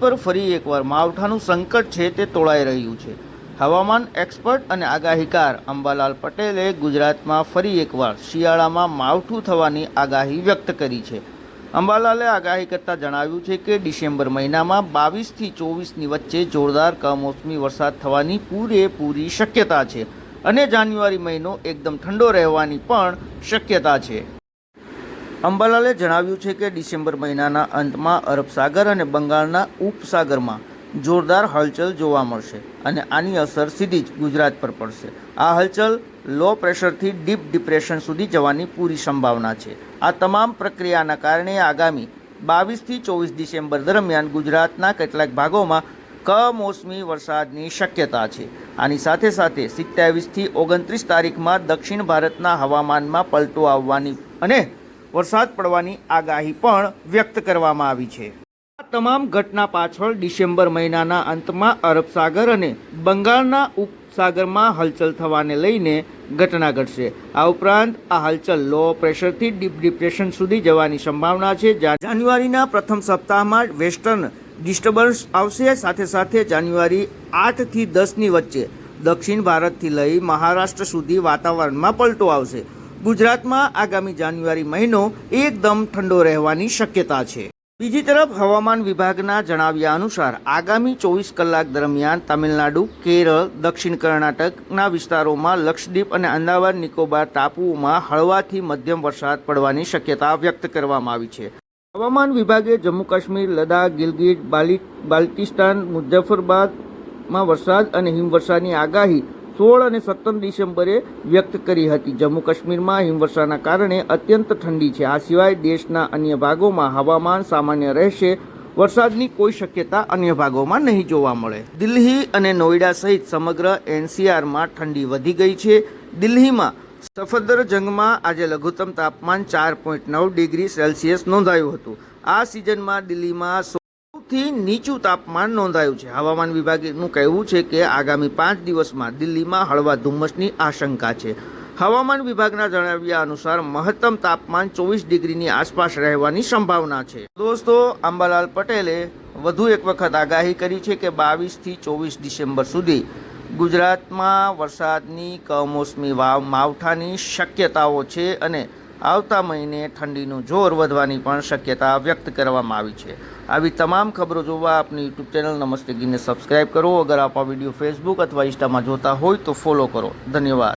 પર ફરી એકવાર માવઠાનું સંકટ છે તે તોળાઈ રહ્યું છે. હવામાન એક્સપર્ટ અને આગાહીકાર અંબાલાલ પટેલે ગુજરાતમાં ફરી એકવાર શિયાળામાં માવઠું થવાની આગાહી વ્યક્ત કરી છે. અંબાલાલે આગાહી કરતાં જણાવ્યું છે કે ડિસેમ્બર મહિનામાં બાવીસથી ચોવીસની વચ્ચે જોરદાર કમોસમી વરસાદ થવાની પૂરેપૂરી શક્યતા છે અને જાન્યુઆરી મહિનો એકદમ ઠંડો રહેવાની પણ શક્યતા છે. અંબાલાલે જણાવ્યું છે કે ડિસેમ્બર મહિનાના અંતમાં અરબ સાગર અને બંગાળના ઉપસાગરમાં જોરદાર હલચલ જોવા મળશે અને આની અસર સીધી જ ગુજરાત પર પડશે. આ હલચલ લો પ્રેશરથી ડીપ ડિપ્રેશન સુધી જવાની પૂરી સંભાવના છે. આ તમામ પ્રક્રિયાના કારણે આગામી બાવીસથી ચોવીસ ડિસેમ્બર દરમિયાન ગુજરાતના કેટલાક ભાગોમાં કમોસમી વરસાદની શક્યતા છે. આની સાથે સાથે સિત્યાવીસથી ઓગણત્રીસ તારીખમાં દક્ષિણ ભારતના હવામાનમાં પલટો આવવાની અને વરસાદ પડવાની આગાહી પણ વ્યક્ત કરવામાં આવી છે. આ તમામ ઘટના પાછળ ડિસેમ્બર મહિનાના અંતમાં અરબ સાગર અને બંગાળના ઉપસાગરમાં હલચલ થવાને લઈને ઘટના ઘટશે. આ ઉપરાંત આ હલચલ લો પ્રેશરથી ડીપ ડિપ્રેશન સુધી જવાની સંભાવના છે. જાન્યુઆરીના પ્રથમ સપ્તાહમાં વેસ્ટર્ન ડિસ્ટર્બન્સ આવશે. સાથે સાથે જાન્યુઆરી આઠથી દસની વચ્ચે દક્ષિણ ભારતથી લઈ મહારાષ્ટ્ર સુધી વાતાવરણમાં પલટો આવશે. ગુજરાતમાં આગામી જાન્યુઆરી મહિનો એકદમ ઠંડો રહેવાની શક્યતા છે. બીજી તરફ હવામાન વિભાગના જણાવ્યા અનુસાર આગામી ચોવીસ કલાક દરમિયાન તમિલનાડુ, કેરળ, દક્ષિણ કર્ણાટકના વિસ્તારોમાં લક્ષદ્વીપ અને અંદાવાદ નિકોબાર ટાપુઓમાં હળવાથી મધ્યમ વરસાદ પડવાની શક્યતા વ્યક્ત કરવામાં આવી છે. હવામાન વિભાગે જમ્મુ કાશ્મીર લદાખ ગિલગિટ, બાલી, બાલ્ટિસ્તાન, મુઝફ્ફરબાદમાં વરસાદ અને હિમવર્ષાની આગાહી સોળ અને સત્તર ડિસેમ્બરે વ્યક્ત કરી હતી. જમ્મુ કાશ્મીરમાં હિમવર્ષાના કારણે અત્યંત ઠંડી છે. આ સિવાય દેશના અન્ય ભાગોમાં હવામાન સામાન્ય રહેશે. વરસાદની કોઈ શક્યતા અન્ય ભાગોમાં નહીં જોવા મળે. દિલ્હી અને નોઈડા સહિત સમગ્ર એનસીઆરમાં ઠંડી વધી ગઈ છે. દિલ્હીમાં સફદરજંગમાં આજે લઘુત્તમ તાપમાન ચાર પોઈન્ટ નવ ડિગ્રી સેલ્સિયસ નોંધાયું હતું. આ સિઝનમાં દિલ્હીમાં સૌથી નીચું તાપમાન નોંધાયું છે. હવામાન વિભાગનું કહેવું છે કે આગામી પાંચ દિવસમાં દિલ્હીમાં હળવા ધુમ્મસની આશંકા છે. હવામાન વિભાગના જણાવ્યા અનુસાર મહત્તમ તાપમાન ચોવીસ ડિગ્રીની આસપાસ રહેવાની સંભાવના છે. દોસ્તો અંબાલાલ પટેલે વધુ એક વખત આગાહી કરી છે કે બાવીસથી ચોવીસ ડિસેમ્બર સુધી ગુજરાતમાં વરસાદની કમોસમી વાવ માવઠાની શક્યતાઓ છે અને આવતા મહિને ઠંડીનું જોર વધવાની પણ શક્યતા વ્યક્ત કરવામાં આવી છે. આવી તમામ ખબરો જોવા આપની યુટ્યુબ ચેનલ નમસ્તે ગીને સબસ્ક્રાઇબ કરો. અગર આપ આ વીડિયો ફેસબુક અથવા ઇન્સ્ટામાં જોતા હોય તો ફોલો કરો. ધન્યવાદ.